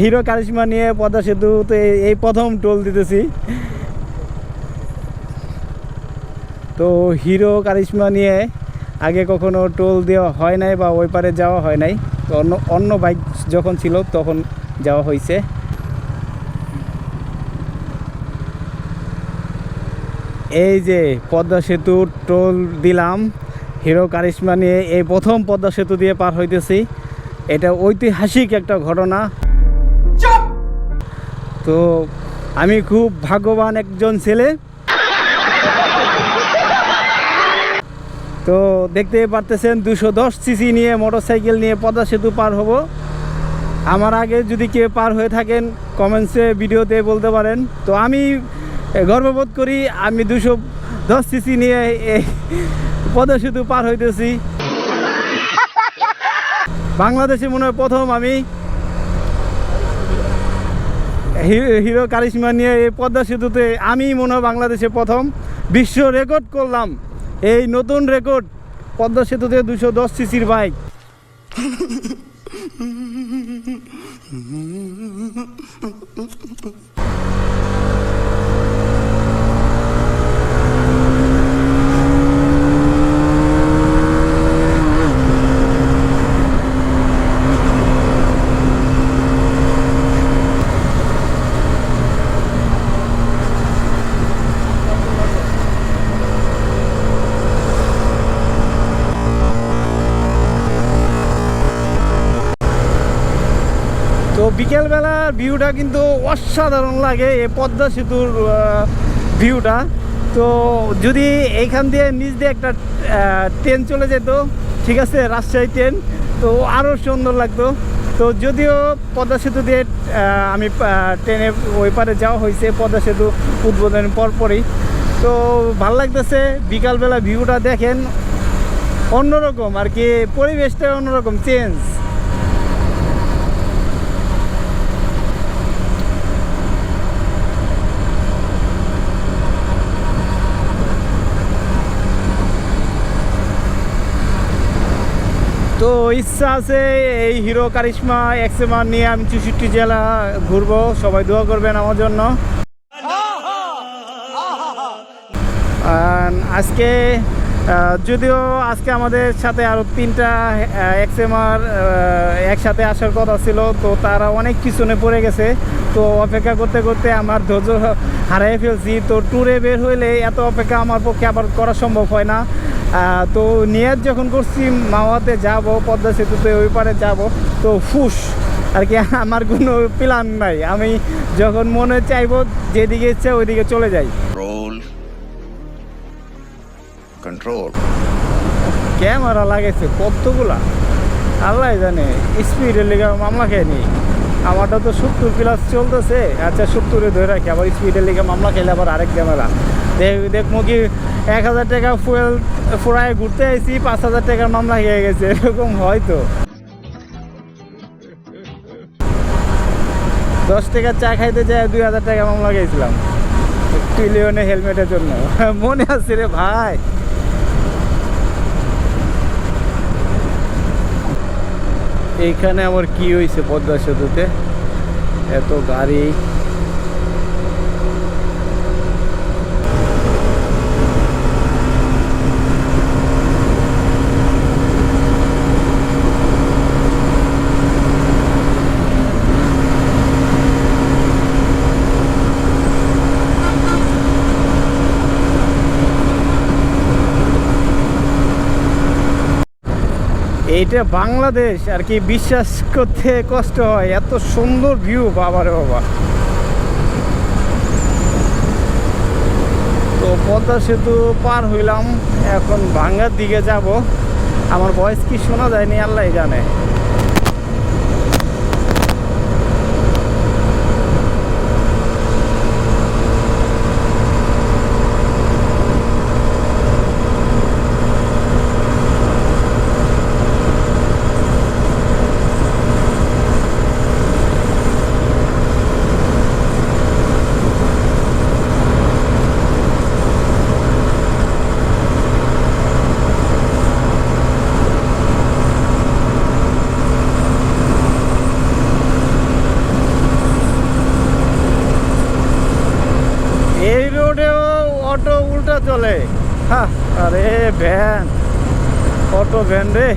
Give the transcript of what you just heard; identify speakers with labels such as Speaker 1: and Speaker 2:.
Speaker 1: Hero কারিশমা নিয়ে পদ্মা সেতুতে এই প্রথম টোল দিতেছি। তো হিরো কারিশমা নিয়ে আগে কখনো টোল দেওয়া হয় নাই বা ওই পারে যাওয়া হয় নাই। তো অন্য অন্য বাইক যখন ছিল তখন যাওয়া হয়েছে এই যে পদ্মা সেতু টোল দিলাম, হিরো কারিশমা নিয়ে এই প্রথম পদ্মা সেতু দিয়ে পার হইতেছি। এটা ঐতিহাসিক একটা ঘটনা। তো আমি খুব ভাগ্যবান একজন ছেলে। তো দেখতে পারতেছেন দুশো দশ সিসি নিয়ে মোটরসাইকেল নিয়ে পদ্মা সেতু পার হব। আমার আগে যদি কেউ পার হয়ে থাকেন কমেন্টসে ভিডিওতে বলতে পারেন। তো আমি গর্ববোধ করি আমি দুশো দশ সিসি নিয়ে পদ্মা সেতু পার হইতেছি। বাংলাদেশে মনে হয় প্রথম আমি। হিরো কারিশমা নিয়ে এই পদ্মা সেতুতে আমি মনে হয় বাংলাদেশে প্রথম, বিশ্ব রেকর্ড করলাম। এই নতুন রেকর্ড, পদ্মা সেতুতে দুশো দশ সিসির বাইক। বিকেলবেলার ভিউটা কিন্তু অসাধারণ লাগে, এই পদ্মা সেতুর ভিউটা। তো যদি এইখান দিয়ে নিচ দিয়ে একটা ট্রেন চলে যেত, ঠিক আছে, রাজশাহী ট্রেন, তো আরও সুন্দর লাগতো। তো যদিও পদ্মা সেতু দিয়ে আমি ট্রেনে ওই পারে যাওয়া হয়েছে, পদ্মা সেতু উদ্বোধনের পরপরই তো ভালো লাগতেছে, বিকালবেলা ভিউটা দেখেন, অন্যরকম আর কি পরিবেশটা অন্যরকম, চেঞ্জ। তো ইচ্ছা আছে এই হিরো কারিশমা এক্সেমা নিয়ে আমি চৌষট্টি জেলা ঘুরবো। সবাই দোয়া করবেন আমার জন্য। আজকে যদিও আজকে আমাদের সাথে আরও তিনটা এক্সএমআর একসাথে আসার কথা ছিল, তো তারা অনেক পিছনে পড়ে গেছে। তো অপেক্ষা করতে করতে আমার ধৈর্য হারিয়ে ফেলছি। তো ট্যুরে বের হইলে এত অপেক্ষা আমার পক্ষে আবার করা সম্ভব হয় না। তো নিয়াত যখন করছি মাওয়াতে যাব পদ্মা সেতুতে ওই পারে যাব তো ফুস আর কি আমার কোনো প্ল্যান নাই। আমি যখন মনে চাইব যেদিকে ইচ্ছা ওইদিকে চলে যাই.
Speaker 2: Control.
Speaker 1: ক্যামেরা লাগাইছে কতগুলা? আল্লাহ জানে স্পিডের লেগে মামলা খেয়নি আমারটা তো সত্তর প্লাস চলতেছে। আচ্ছা সত্তরে ধরে রাখি আবার স্পিডের লেগে মামলা খেলে আবার আরেক ক্যামেরা দেখব কি এক হাজার টাকা ফুয়েল, ফুরায় ঘুরতে আইছি, পাঁচ হাজার টাকার মামলা হয়ে গেছে, এরকম হয়তো দশ টাকার চা খাইতে যায়, দুই হাজার টাকা মামলা গেছিলাম ট্রিলিয়নে হেলমেটের জন্য মনে আছে রে ভাই। এইখানে আমার কি হয়েছে পদ্মা সেতুতে? এত গাড়ি। এইটা বাংলাদেশ আর কি বিশ্বাস করতে কষ্ট হয়। এত সুন্দর ভিউ বাবারে বাবা। তো পদ্মা সেতু পার হইলাম, এখন ভাঙ্গার দিকে যাব। আমার বয়স কি শোনা যায়নি আল্লাহ জানে। উল্টা চলে হ্যাঁ আরে ভ্যান অটো ভ্যান রে